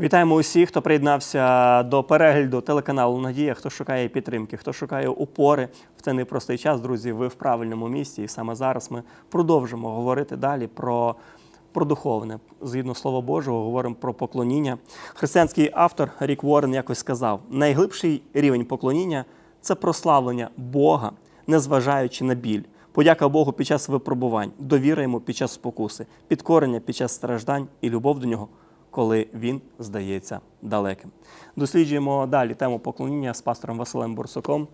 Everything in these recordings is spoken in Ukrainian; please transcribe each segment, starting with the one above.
Вітаємо усіх, хто приєднався до перегляду телеканалу Надія, хто шукає підтримки, хто шукає опори в цей непростий час. Друзі, ви в правильному місці. І саме зараз ми продовжимо говорити далі про, про духовне. Згідно Слова Божого, говоримо про поклоніння. Християнський автор Рік Уоррен якось сказав: найглибший рівень поклоніння це прославлення Бога, незважаючи на біль. Подяка Богу під час випробувань, довіра йому під час спокуси, підкорення під час страждань і любов до нього коли він здається далеким. Досліджуємо далі тему поклоніння з пастором Василем Бурсуком,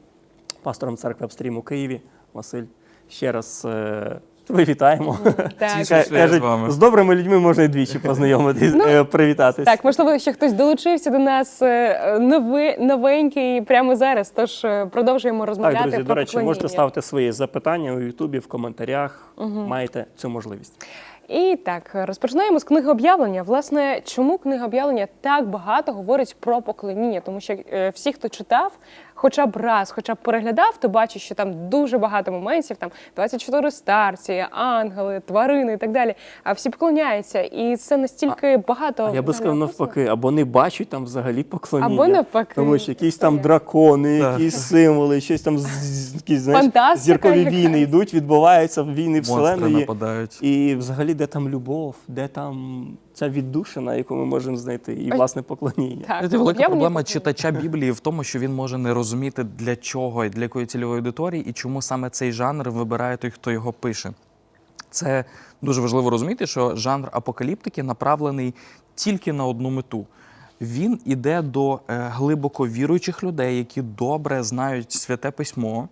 пастором церкви Апстрім у Києві. Василь, ще раз е, тебе вітаємо. Так. Кажуть, з вами. з добрими людьми можна і двічі познайомитись, Ну, е, привітатись. Так, можливо, ще хтось долучився до нас е, нови, новенький прямо зараз. Тож продовжуємо розмовляти Так, друзі, про до речі, поклоніння. можете ставити свої запитання у Ютубі в коментарях. Маєте цю можливість. І так, розпочинаємо з книги об'явлення. Власне, чому книга об'явлення так багато говорить про поклоніння? Тому що е, всі, хто читав, хоча б раз, хоча б переглядав, то бачить, що там дуже багато моментів, там 24 старці, ангели, тварини і так далі. А всі поклоняються, і це настільки багато. А я би сказав навпаки, або не бачать там взагалі поклоніння. Або навпаки. Тому що якісь там дракони, Так. якісь символи, щось там з- з- якісь, знаєш, Фантастика зіркові якась. війни йдуть, відбуваються війни Монстри вселеної. нападають. І взагалі, де там любов, де там ця віддушина, яку ми можемо знайти, і власне поклоніння. Так, Знаєте, велика проблема читача Біблії в тому, що він може не розуміти для чого і для якої цільової аудиторії, і чому саме цей жанр вибирає той, хто його пише. Це дуже важливо розуміти, що жанр апокаліптики направлений тільки на одну мету. Він іде до е, глибоко віруючих людей, які добре знають святе письмо,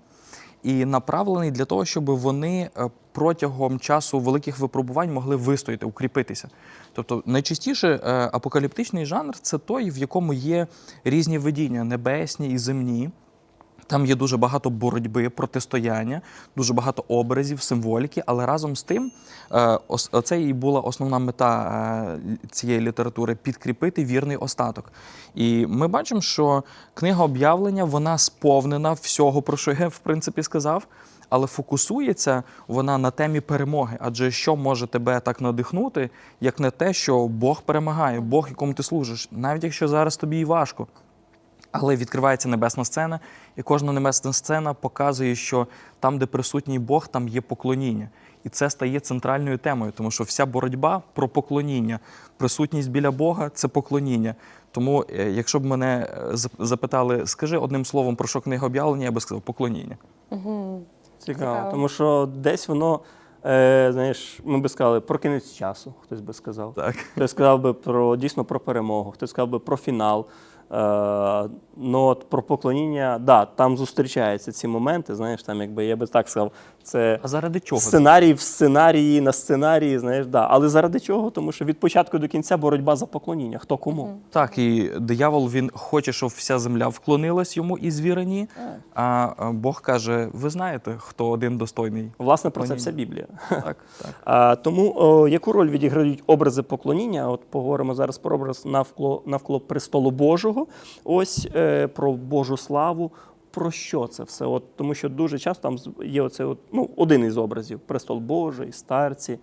і направлений для того, щоб вони е, протягом часу великих випробувань могли вистояти, укріпитися. Тобто, найчастіше е, апокаліптичний жанр це той, в якому є різні видіння небесні і земні. Там є дуже багато боротьби, протистояння, дуже багато образів, символіки, але разом з тим, е, оце і була основна мета е, цієї літератури підкріпити вірний остаток. І ми бачимо, що книга об'явлення вона сповнена всього, про що я в принципі сказав. Але фокусується вона на темі перемоги. Адже що може тебе так надихнути, як не те, що Бог перемагає, Бог, якому ти служиш, навіть якщо зараз тобі і важко. Але відкривається небесна сцена, і кожна небесна сцена показує, що там, де присутній Бог, там є поклоніння. І це стає центральною темою, тому що вся боротьба про поклоніння, присутність біля Бога це поклоніння. Тому, е, якщо б мене е, запитали, скажи одним словом про що книга об'явлення, я би сказав поклоніння. Мгм. Цікаво, Цікаво. тому що десь воно, е, знаєш, ми би сказали про кінець часу, хтось би сказав. Так. Хтось сказав би про дійсно про перемогу, хтось сказав би про фінал. Е, ну, от про поклоніння, да, там зустрічаються ці моменти, знаєш, там якби я би так сказав, це А заради чого? це? сценарій в сценарії на сценарії, знаєш, да. Але заради чого? Тому що від початку до кінця боротьба за поклоніння. Хто кому? Так, і диявол він хоче, щоб вся земля вклонилась йому і звірині. А а Бог каже: ви знаєте, хто один достойний. Власне, про це вся Біблія. Так, так. А, тому о, яку роль відіграють образи поклоніння? От поговоримо зараз про образ навколо, навколо престолу Божого, ось е, про Божу славу. Про що це все? От, тому що дуже часто там є оце, от, ну, один із образів престол Божий, старці.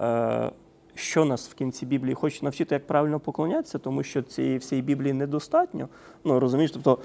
Е, що нас в кінці Біблії хочуть навчити, як правильно поклонятися, тому що цієї всієї Біблії недостатньо. Ну розумієш, тобто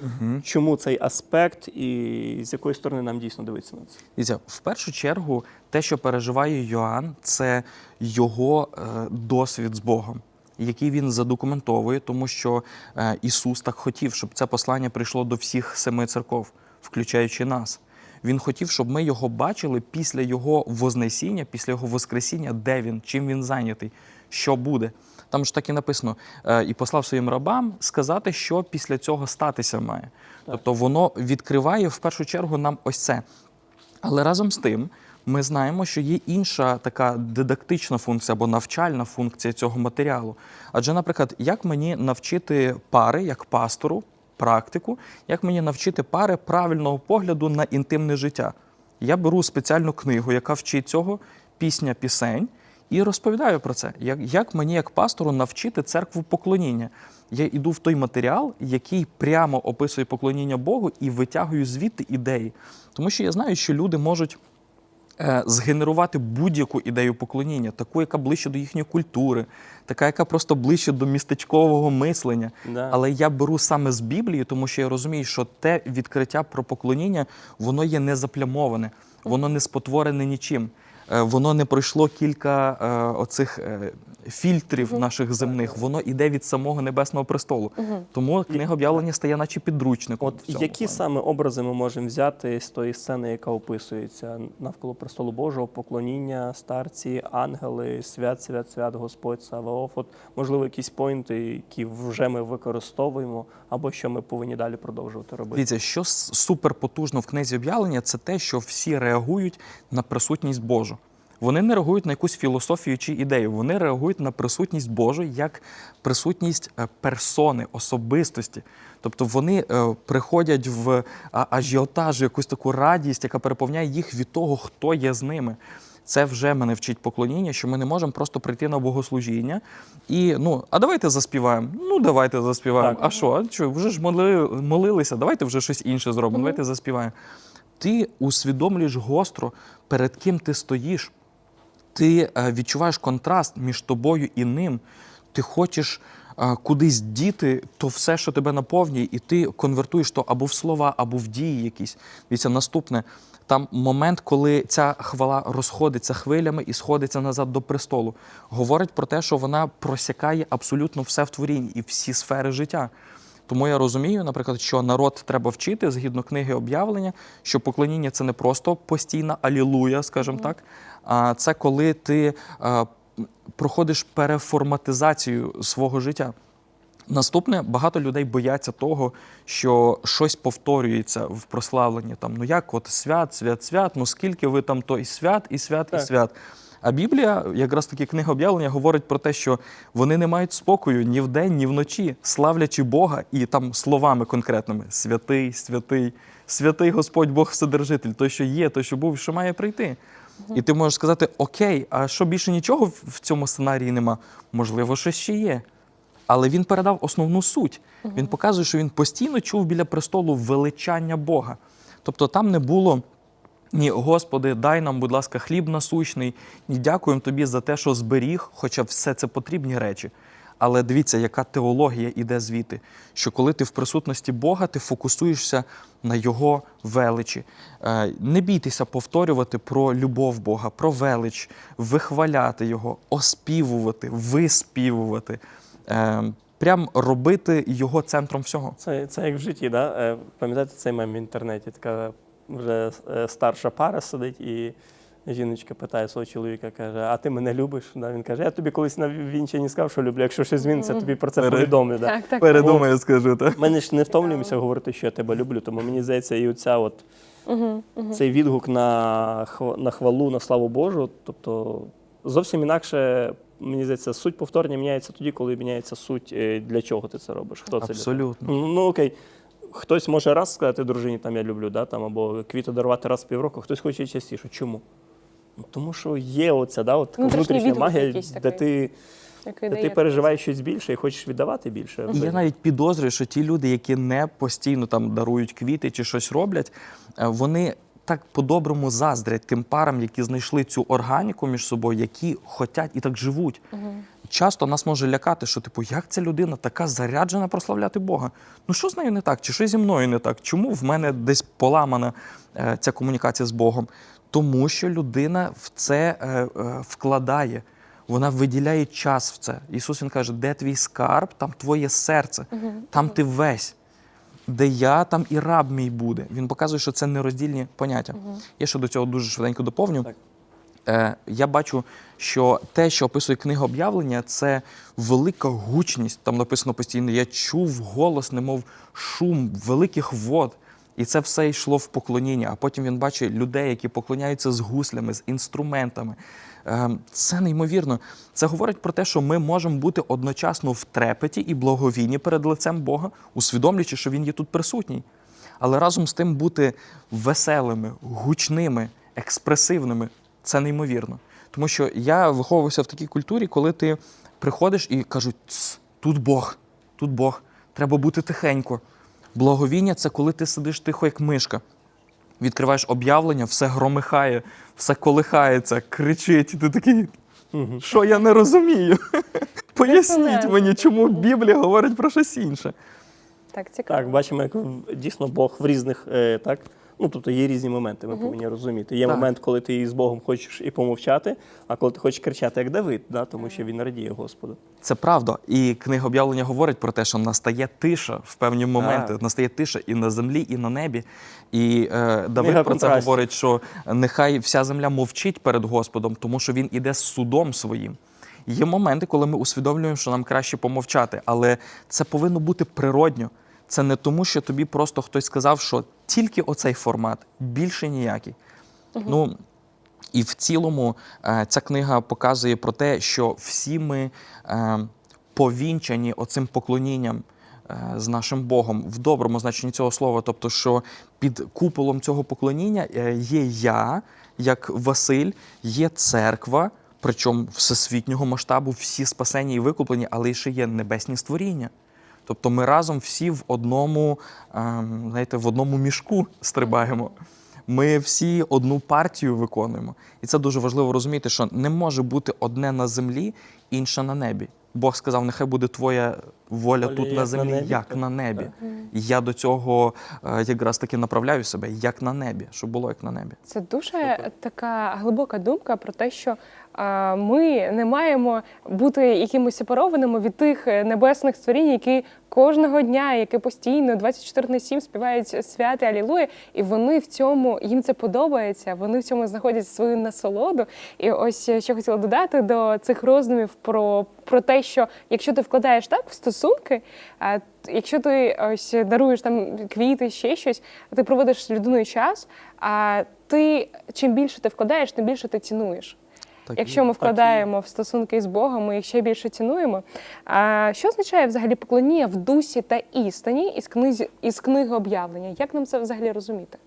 чому цей аспект і з якої сторони нам дійсно дивитися на це? Дивіться, в першу чергу, те, що переживає Йоанн, це його е, досвід з Богом, який він задокументовує, тому що е, Ісус так хотів, щоб це послання прийшло до всіх семи церков, включаючи нас. Він хотів, щоб ми його бачили після його вознесіння, після його воскресіння, де він, чим він зайнятий, що буде. Там ж так і написано, е, і послав своїм рабам сказати, що після цього статися має. Тобто воно відкриває в першу чергу нам ось це. Але разом з тим, ми знаємо, що є інша така дидактична функція або навчальна функція цього матеріалу. Адже, наприклад, як мені навчити пари, як пастору, практику, як мені навчити пари правильного погляду на інтимне життя? Я беру спеціальну книгу, яка вчить цього, пісня пісень, і розповідаю про це. Як, як мені, як пастору, навчити церкву поклоніння? Я йду в той матеріал, який прямо описує поклоніння Богу, і витягую звідти ідеї. Тому що я знаю, що люди можуть згенерувати будь-яку ідею поклоніння, таку, яка ближче до їхньої культури, така, яка просто ближче до містечкового мислення. Да. Але я беру саме з Біблії, тому що я розумію, що те відкриття про поклоніння, воно є не заплямоване, воно не спотворене нічим. Е, Воно не пройшло кілька е, оцих е, фільтрів наших земних. Воно іде від самого небесного престолу. Тому книга об'явлення стає, наче підручником. От які плані. саме образи ми можемо взяти з тої сцени, яка описується навколо престолу Божого, поклоніння, старці, ангели, свят, свят, свят, Господь, Саваоф. От, можливо, якісь поінти, які вже ми використовуємо, або що ми повинні далі продовжувати робити. Дивіться, що с- супер потужно в книзі об'явлення, це те, що всі реагують на присутність Божу. Вони не реагують на якусь філософію чи ідею, вони реагують на присутність Божу як присутність е, персони, особистості. Тобто вони е, приходять в ажіотаж, якусь таку радість, яка переповняє їх від того, хто є з ними. Це вже мене вчить поклоніння, що ми не можемо просто прийти на богослужіння і ну, а давайте заспіваємо. Ну, давайте заспіваємо. Так. А що? А що? Вже ж моли, молилися, давайте вже щось інше зробимо. Давайте заспіваємо. Ти усвідомлюєш гостро, перед ким ти стоїш. Ти е, відчуваєш контраст між тобою і ним. Ти хочеш кудись діти то все, що тебе наповнює, і ти конвертуєш то або в слова, або в дії якісь. Дивіться, наступне. Там момент, коли ця хвала розходиться хвилями і сходиться назад до престолу, говорить про те, що вона просякає абсолютно все в творінні і всі сфери життя. Тому я розумію, наприклад, що народ треба вчити згідно книги об'явлення, що поклоніння це не просто постійна алілуя, скажімо так, а це коли ти проходиш переформатизацію свого життя. Наступне, багато людей бояться того, що щось повторюється в прославленні. Там, ну як от свят, свят, свят, ну скільки ви там то і свят, і свят, і свят. А Біблія, якраз таки книга об'явлення, говорить про те, що вони не мають спокою ні вдень, ні вночі, славлячи Бога і там словами конкретними: святий, святий, святий Господь Бог Вседержитель, той, що є, той, що був, що має прийти. І ти можеш сказати: Окей, а що більше нічого в- цьому сценарії нема? Можливо, щось ще є. Але він передав основну суть. Він показує, що він постійно чув біля престолу величання Бога. Тобто там не було ні, Господи, дай нам, будь ласка, хліб насущний, ні дякуємо тобі за те, що зберіг, хоча все це потрібні речі. Але дивіться, яка теологія іде звідти, що коли ти в присутності Бога, ти фокусуєшся на Його величі. Е, Не бійтеся повторювати про любов Бога, про велич, вихваляти Його, оспівувати, виспівувати, Е, прям робити Його центром всього. Це, це як в житті, да? Е, пам'ятаєте цей мем в інтернеті? Така вже старша пара сидить і жіночка питає свого чоловіка, каже: А ти мене любиш? Да? Він каже, я тобі колись на вінчанні сказав, що люблю. Якщо щось зміниться, тобі про це повідомлю. Да? Так, так. Передумаю, скажу. Так? Ми ж не втомлюємося говорити, що я тебе люблю, тому мені здається, і оця от, цей відгук на, на хвалу, на славу Божу, тобто зовсім інакше, мені здається, суть повторення міняється тоді, коли міняється суть, е, для чого ти це робиш. Хто це. Абсолютно. Ну, ну окей. Хтось може раз сказати дружині, там я люблю, да, там, або квіти дарувати раз в півроку, хтось хоче частіше. Чому? Ну, Тому що є оця да, от, така внутрішня магія, де такий. ти, Який де ти переживаєш щось більше і хочеш віддавати більше. Я навіть підозрюю, що ті люди, які не постійно там дарують квіти чи щось роблять, е, вони так по-доброму заздрять тим парам, які знайшли цю органіку між собою, які хотять і так живуть. Часто нас може лякати, що типу, як ця людина така заряджена прославляти Бога? Ну що з нею не так? Чи що зі мною не так? Чому в мене десь поламана е, ця комунікація з Богом? Тому що людина в це е, е, вкладає. Вона виділяє час в це. Ісус Він каже, де твій скарб, там твоє серце, там ти весь. Де я, там і раб мій буде. Він показує, що це нероздільні поняття. Я ще до цього дуже швиденько доповню. Е, я бачу, що те, що описує книга об'явлення, це велика гучність. Там написано постійно: я чув голос, немов шум великих вод. І це все йшло в поклоніння. А потім він бачить людей, які поклоняються з гуслями, з інструментами. Е, Це неймовірно. Це говорить про те, що ми можемо бути одночасно в трепеті і благовінні перед лицем Бога, усвідомлюючи, що Він є тут присутній. Але разом з тим бути веселими, гучними, експресивними це неймовірно. Тому що я виховувався в такій культурі, коли ти приходиш і кажуть, тут Бог, тут Бог, треба бути тихенько. Благовіння це коли ти сидиш тихо, як мишка. Відкриваєш об'явлення, все громихає, все колихається, кричить, і ти такий. Що я не розумію? Поясніть мені, чому Біблія говорить про щось інше. Так, цікаво. Так, бачимо, як дійсно Бог в різних е, так. Ну, тобто є різні моменти, ми повинні розуміти. Є Так. момент, коли ти з Богом хочеш і помовчати, а коли ти хочеш кричати, як Давид, да, тому що він радіє Господу. Це правда. І книга об'явлення говорить про те, що настає тиша в певні моменти. Так. Настає тиша і на землі, і на небі. І е, Давид Книга про це говорить, що нехай вся земля мовчить перед Господом, тому що він іде з судом своїм. Є моменти, коли ми усвідомлюємо, що нам краще помовчати, але це повинно бути природньо. Це не тому, що тобі просто хтось сказав, що тільки оцей формат, більше ніякий. Ну, і в цілому е, ця книга показує про те, що всі ми е, повінчані оцим поклонінням е, з нашим Богом в доброму значенні цього слова. Тобто, що під куполом цього поклоніння є я, як Василь, є церква, причому всесвітнього масштабу, всі спасені і викуплені, але ще є небесні створіння. Тобто ми разом всі в одному, ем, знаєте, в одному мішку стрибаємо. Ми всі одну партію виконуємо. І це дуже важливо розуміти, що не може бути одне на землі, інше на небі. Бог сказав, нехай буде твоя воля Воля тут на на землі, небі, як так, на небі. так. І я до цього е, якраз таки направляю себе, як на небі, щоб було як на небі. Це дуже така глибока думка про те, що ми не маємо бути якимось сепарованими від тих е, небесних створінь, які кожного дня, які постійно 24 на 7 співають святи Алілуя, і вони в цьому їм це подобається. Вони в цьому знаходять свою насолоду. І ось е, що хотіла додати до цих роздумів про, про те, що якщо ти вкладаєш так в стосунки, якщо ти ось даруєш там квіти, ще щось, ти проводиш з людиною час. А ти чим більше ти вкладаєш, тим більше ти цінуєш. Так, Якщо ми вкладаємо в стосунки з Богом, ми їх ще більше цінуємо. А що означає взагалі поклоніння в дусі та істині із книзі із книги об'явлення? Як нам це взагалі розуміти?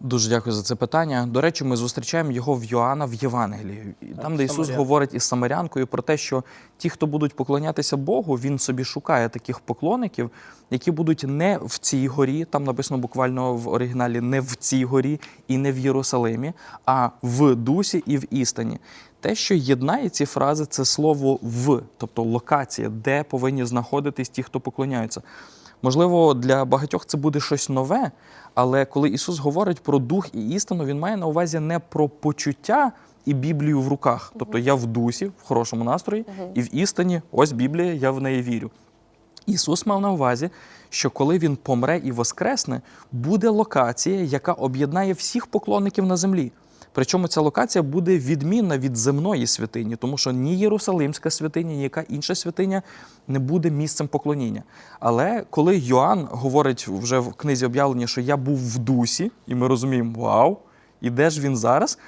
Дуже дякую за це питання. До речі, ми зустрічаємо його в Йоанна в Євангелії. Там, де Ісус говорить із Самарянкою про те, що ті, хто будуть поклонятися Богу, він собі шукає таких поклонників, які будуть не в цій горі, там написано буквально в оригіналі не в цій горі і не в Єрусалимі, а в дусі і в істині. Те, що єднає ці фрази, це слово в, тобто локація, де повинні знаходитись ті, хто поклоняються. Можливо, для багатьох це буде щось нове, але коли Ісус говорить про дух і істину, Він має на увазі не про почуття і Біблію в руках. Тобто я в дусі, в хорошому настрої, і в істині, ось Біблія, я в неї вірю. Ісус мав на увазі, що коли Він помре і воскресне, буде локація, яка об'єднає всіх поклонників на землі. Причому ця локація буде відмінна від земної святині, тому що ні Єрусалимська святиня, ні яка інша святиня не буде місцем поклоніння. Але коли Йоанн говорить вже в книзі об'явлення, що я був в дусі, і ми розуміємо, вау, і де ж він зараз?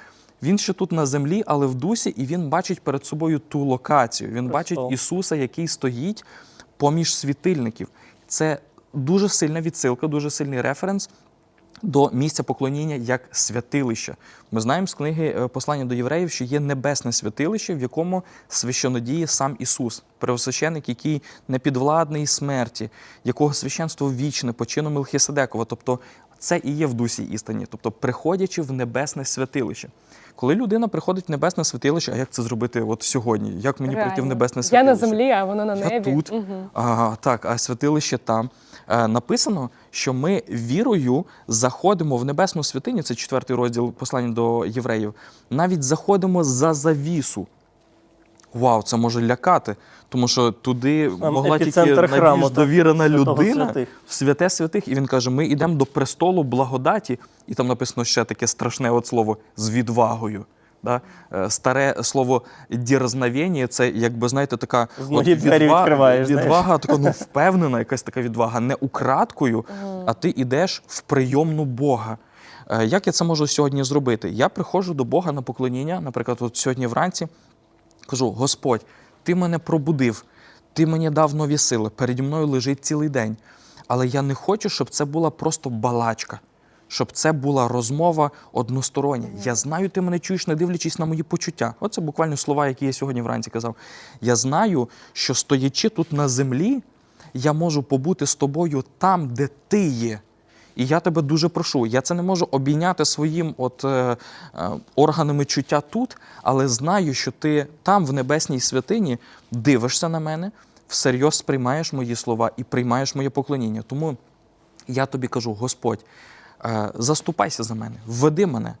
Він ще тут на землі, але в дусі, і він бачить перед собою ту локацію. Він бачить Ісуса, який стоїть поміж світильників. Це дуже сильна відсилка, дуже сильний референс до місця поклоніння як святилища. Ми знаємо з книги е, Послання до євреїв, що є небесне святилище, в якому священодіє сам Ісус, первосвященик, який не підвладний смерті, якого священство вічне, по чину Мелхіседекова. Тобто це і є в дусі істині, тобто приходячи в небесне святилище. Коли людина приходить в небесне святилище, а як це зробити от сьогодні? Як мені прийти в Реально. небесне Я на землі, а воно на Я небі. тут. Мгм. А, так, а святилище там. Е, написано, що ми вірою заходимо в небесну святиню, це четвертий розділ послання до євреїв, навіть заходимо за завісу. Вау, це може лякати, тому що туди Там могла тільки храму, найбільш довірена людина святих. в святе святих. І він каже: ми йдемо до престолу благодаті, і там написано ще таке страшне от слово з відвагою. Да? Е, Старе слово дірзнавєння це, якби знаєте, така відкриваєш, знаєш. відвага, така ну впевнена, якась така відвага, не украдкою, а ти йдеш в прийомну Бога. Е, Як я це можу сьогодні зробити? Я приходжу до Бога на поклоніння, наприклад, от сьогодні вранці кажу: Господь, ти мене пробудив, ти мені дав нові сили, переді мною лежить цілий день. Але я не хочу, щоб це була просто балачка, щоб це була розмова одностороння. Я знаю, ти мене чуєш, не дивлячись на мої почуття. Оце буквально слова, які я сьогодні вранці казав. Я знаю, що стоячи тут на землі, я можу побути з тобою там, де ти є. І я тебе дуже прошу. Я це не можу обійняти своїм от, е, е, органами чуття тут, але знаю, що ти там, в небесній святині, дивишся на мене, всерйоз сприймаєш мої слова і приймаєш моє поклоніння. Тому я тобі кажу, Господь, заступайся за мене, введи мене.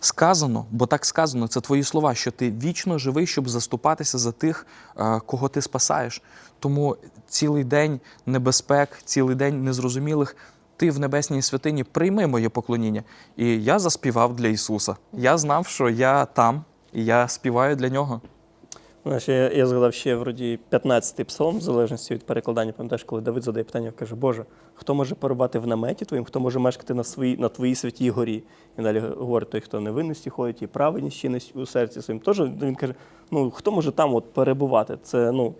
Сказано, бо так сказано, це твої слова, що ти вічно живий, щоб заступатися за тих, е, кого ти спасаєш. Тому цілий день небезпек, цілий день незрозумілих. Ти в небесній святині прийми моє поклоніння. І я заспівав для Ісуса. Я знав, що я там, і я співаю для нього. Я, я згадав ще вроді 15-й псалом, в залежності від перекладання. Пам'ятаєш, коли Давид задає питання, каже, Боже, хто може перебувати в наметі твоїм, хто може мешкати на своїй на твоїй святій горі? І далі говорить той, хто невинності ходить, і праведність чинить у серці своїм. Тож він каже: ну хто може там от перебувати? Це ну.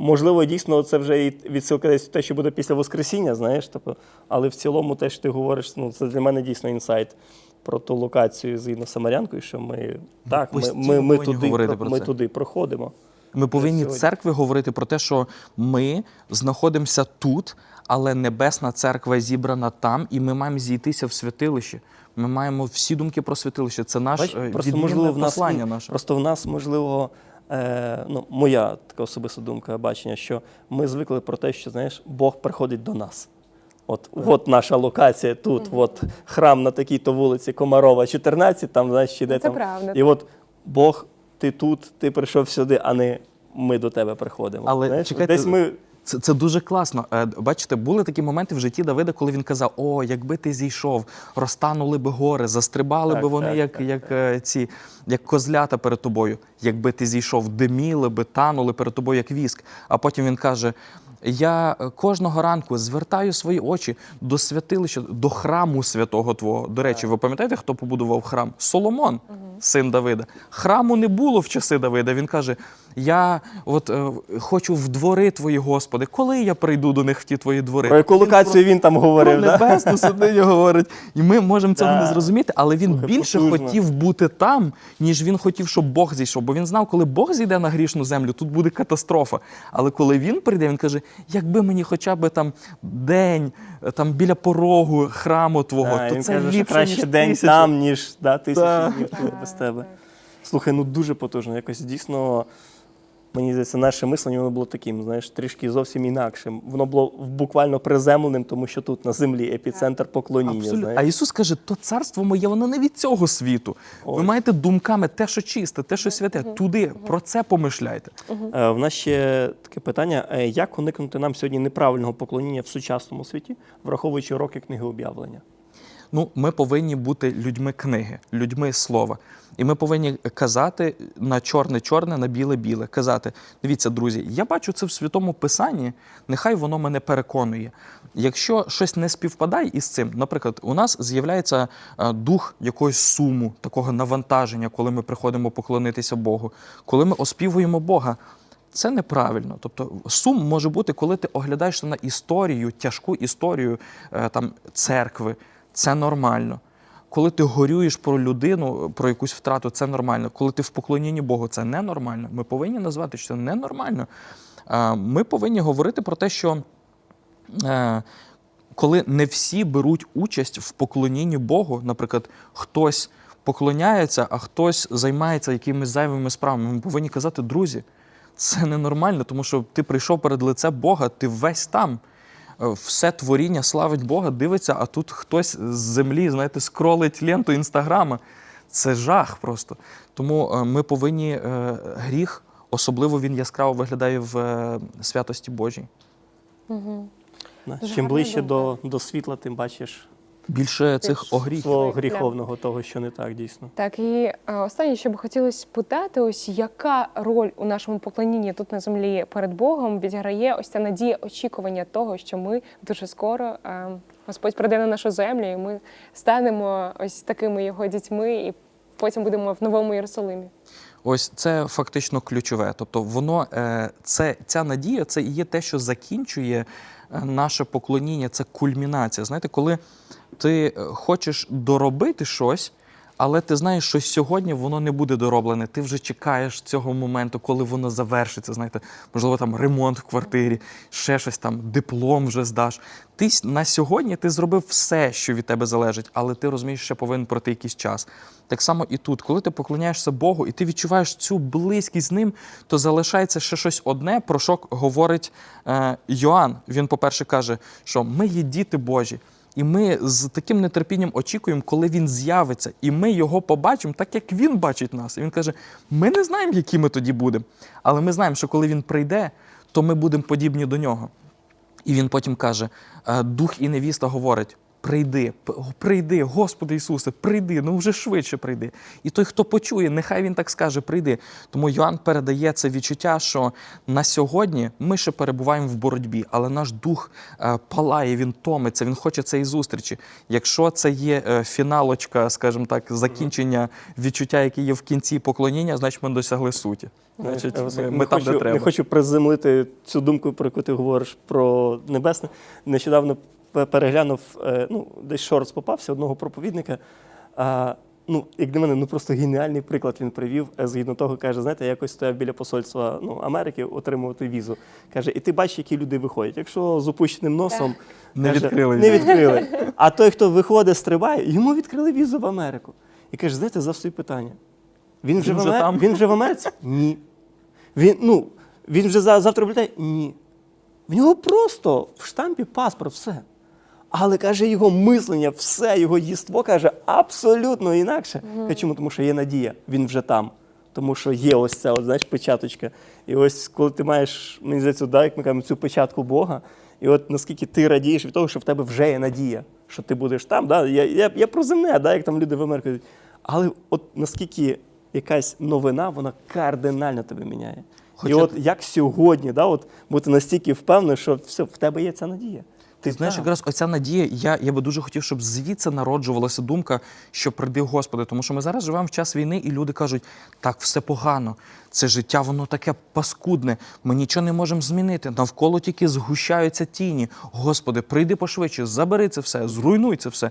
Можливо, дійсно, це вже і відсилка десь те, що буде після Воскресіння, знаєш, тобто, але в цілому те, що ти говориш, ну це для мене дійсно інсайт про ту локацію з Інносамарянкою, що ми так, ми, ми, ми, туди, про- про ми туди проходимо. Ми повинні сьогодні. церкви говорити про те, що ми знаходимося тут, але небесна церква зібрана там, і ми маємо зійтися в святилище. Ми маємо всі думки про святилище. Це наш е, просто можливо в нас послання наше. просто в нас можливо. Е, ну, моя така особиста думка, бачення, що ми звикли про те, що знаєш, Бог приходить до нас. От, от наша локація тут, от храм на такій-то вулиці Комарова, 14, там, знаєш, ще де Це там. правда. І от Бог, ти тут, ти прийшов сюди, а не ми до тебе приходимо. Але знаєш, чекайте, десь ми Це, це дуже класно. Е, Бачите, були такі моменти в житті Давида, коли він казав: О, якби ти зійшов, розтанули би гори, застрибали Так, би вони, так, як, так, як, е, ці, як козлята перед тобою. Якби ти зійшов, диміли би, танули перед тобою, як віск. А потім він каже: Я е, кожного ранку звертаю свої очі до святилища, до храму святого Твого. До речі, ви пам'ятаєте, хто побудував храм? Соломон, син Давида. Храму не було в часи Давида. Він каже: Я от е, хочу в двори твої, Господи, коли я прийду до них в ті твої двори? про яку локацію він там Про говорив. да? небесну святиню говорить. І ми можемо цього Да. не зрозуміти, але він Слухай, більше потужно. хотів бути там, ніж він хотів, щоб Бог зійшов. Бо він знав, коли Бог зійде на грішну землю, тут буде катастрофа. Але коли він прийде, він каже: якби мені хоча б там день, е, там біля порогу храму твого, Да, то він це каже, що ліпше, краще ніж день тисяча. там, ніж да, тисячі днів тут без тебе. Слухай, ну дуже потужно. Якось дійсно, мені здається, наше мислення воно було таким, знаєш, трішки зовсім інакшим. Воно було буквально приземленим, тому що тут на землі епіцентр поклоніння. Абсолютно. Знаєш. А Ісус каже, то царство моє, воно не від цього світу. Ви маєте думками те, що чисте, те, що святе, туди, про це помишляйте. Е, В нас ще таке питання: Е, як уникнути нам сьогодні неправильного поклоніння в сучасному світі, враховуючи роки книги об'явлення? Ну, ми повинні бути людьми книги, людьми слова. І ми повинні казати на чорне-чорне, на біле-біле. Казати: дивіться, друзі, я бачу це в святому писанні, нехай воно мене переконує. Якщо щось не співпадає із цим, наприклад, у нас з'являється е, дух якогось суму, такого навантаження, коли ми приходимо поклонитися Богу, коли ми оспівуємо Бога. Це неправильно. Тобто сум може бути, коли ти оглядаєшся на історію, тяжку історію е, там, церкви. Це нормально. Коли ти горюєш про людину, про якусь втрату, це нормально. Коли ти в поклонінні Богу, це ненормально. Ми повинні назвати, що це ненормально. Ми повинні говорити про те, що е, коли не всі беруть участь в поклонінні Богу, наприклад, хтось поклоняється, а хтось займається якимись зайвими справами. Ми повинні казати, друзі, це ненормально, тому що ти прийшов перед лице Бога, ти весь там. Все творіння славить Бога, дивиться, а тут хтось з землі, знаєте, скролить ленту інстаграма. Це жах просто. Тому е, ми повинні е, гріх, особливо він яскраво виглядає в е, святості Божій. Угу. Чим ближче до, до світла, тим бачиш Більше цих Більш огріх. свого гріховного, того, що не так дійсно. Так, і е, останнє, що би хотілося спитати, ось яка роль у нашому поклонінні тут на землі перед Богом відіграє ось ця надія очікування того, що ми дуже скоро е, Господь прийде на нашу землю, і ми станемо ось такими його дітьми, і потім будемо в новому Єрусалимі. Ось це фактично ключове. Тобто, воно е, це ця надія, це і є те, що закінчує е, наше поклоніння, це кульмінація. Знаєте, коли ти е, хочеш доробити щось, Але ти знаєш, що сьогодні воно не буде дороблене. Ти вже чекаєш цього моменту, коли воно завершиться. Знаєте, можливо, там ремонт в квартирі, ще щось там, диплом вже здаш. Ти на сьогодні ти зробив все, що від тебе залежить, але ти розумієш, що повинен пройти якийсь час. Так само і тут, коли ти поклоняєшся Богу і ти відчуваєш цю близькість з ним, то залишається ще щось одне, про що говорить е, Йоанн. Він, по-перше, каже, що ми є діти Божі. І ми з таким нетерпінням очікуємо, коли він з'явиться, і ми його побачимо, так як він бачить нас. І він каже: ми не знаємо, які ми тоді будемо, але ми знаємо, що коли він прийде, то ми будемо подібні до нього. І він потім каже: е, Дух і невіста говорить: прийди, прийди, Господи Ісусе, прийди, ну вже швидше прийди. І той, хто почує, нехай він так скаже, прийди. Тому Йоанн передає це відчуття, що на сьогодні ми ще перебуваємо в боротьбі, але наш дух е, палає, він томиться, він хоче цієї зустрічі. Якщо це є е, фіналочка, скажімо так, закінчення відчуття, яке є в кінці поклоніння, значить ми досягли суті. Значить, Я ми, ми там, хочу, де треба. Не хочу приземлити цю думку, про яку ти говориш про небесне. Нещодавно переглянув, е, ну, десь шорт попався одного проповідника. А, ну, як для мене, ну просто геніальний приклад він привів. Е, Згідно того, каже, знаєте, я якось стояв біля посольства ну, Америки отримувати візу. Каже, і ти бачиш, які люди виходять. Якщо з опущеним носом Не каже, відкрили Не відкрили. А той, хто виходить, стрибає, йому відкрили візу в Америку. І каже, знаєте, за завжди питання. Він вже, Він в, Амер... там? він вже в Америці? Ні. Він, ну, він вже завтра вилітає? Ні. В нього просто в штампі паспорт, все. Але каже, його мислення, все, його їство каже абсолютно інакше. Каже, Чому? Тому що є надія, він вже там. Тому що є ось ця, от, знаєш, печаточка. І ось коли ти маєш, мені здається, да, як ми кажемо, цю печатку Бога, і от наскільки ти радієш від того, що в тебе вже є надія, що ти будеш там. Да? Я, я, я про земне, да, як там люди в Америці. кажуть. Але от наскільки якась новина, вона кардинально тебе міняє. Хоча і от як сьогодні, да, от бути настільки впевнений, що все, в тебе є ця надія. Ти знаєш, там. якраз оця надія, я, я би дуже хотів, щоб звідси народжувалася думка, що прийди Господи. Тому що ми зараз живемо в час війни, і люди кажуть, так, все погано, це життя, воно таке паскудне, ми нічого не можемо змінити. Навколо тільки згущаються тіні. Господи, прийди пошвидше, забери це все, зруйнуй це все.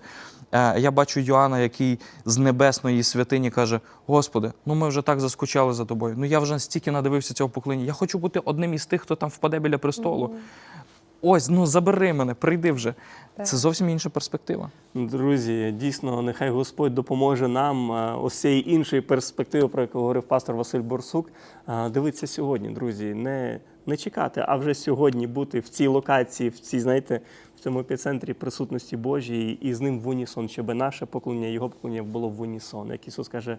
Е, я бачу Йоанна, який з небесної святині каже: Господи, ну ми вже так заскучали за тобою. Ну я вже настільки надивився цього поклиння. Я хочу бути одним із тих, хто там впаде біля престолу. Ось, ну забери мене, прийди вже. Це зовсім інша перспектива. Друзі, дійсно, нехай Господь допоможе нам е, ось цієї іншої перспективи, про яку говорив пастор Василь Борсук. е, Дивитися сьогодні, друзі, не, не чекати, а вже сьогодні бути в цій локації, в цій, знаєте, в цьому епіцентрі присутності Божій і з ним в унісон, щоб наше поклоніння, його поклоніння було в унісон. Як Ісус каже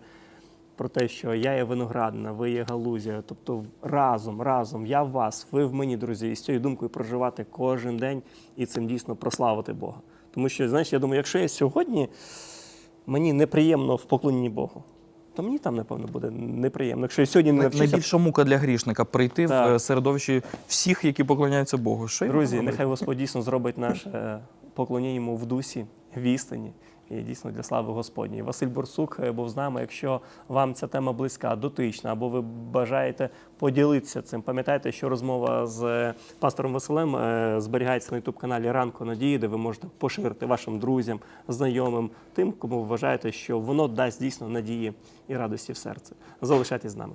про те, що я є виноградна, ви є галузя. Тобто разом, разом, я в вас, ви в мені, друзі, і з цією думкою проживати кожен день і цим дійсно прославити Бога. Тому що, знаєш, я думаю, якщо я сьогодні мені неприємно в поклонінні Богу, то мені там, напевно, буде неприємно. Якщо я сьогодні не навчуся Найбільша мука для грішника прийти в Так. е, середовищі всіх, які поклоняються Богу. Що Друзі, нехай? Господь дійсно зробить наше е, поклоніння йому в дусі, в істині. І дійсно для слави Господньої. Василь Борсук е, був з нами. Якщо вам ця тема близька, дотична, або ви бажаєте поділитися цим, пам'ятайте, що розмова з е, пастором Василем е, зберігається на youtube каналі Ранко Надії, де ви можете поширити вашим друзям, знайомим, тим, кому вважаєте, що воно дасть дійсно надії і радості в серце. Залишайтесь з нами.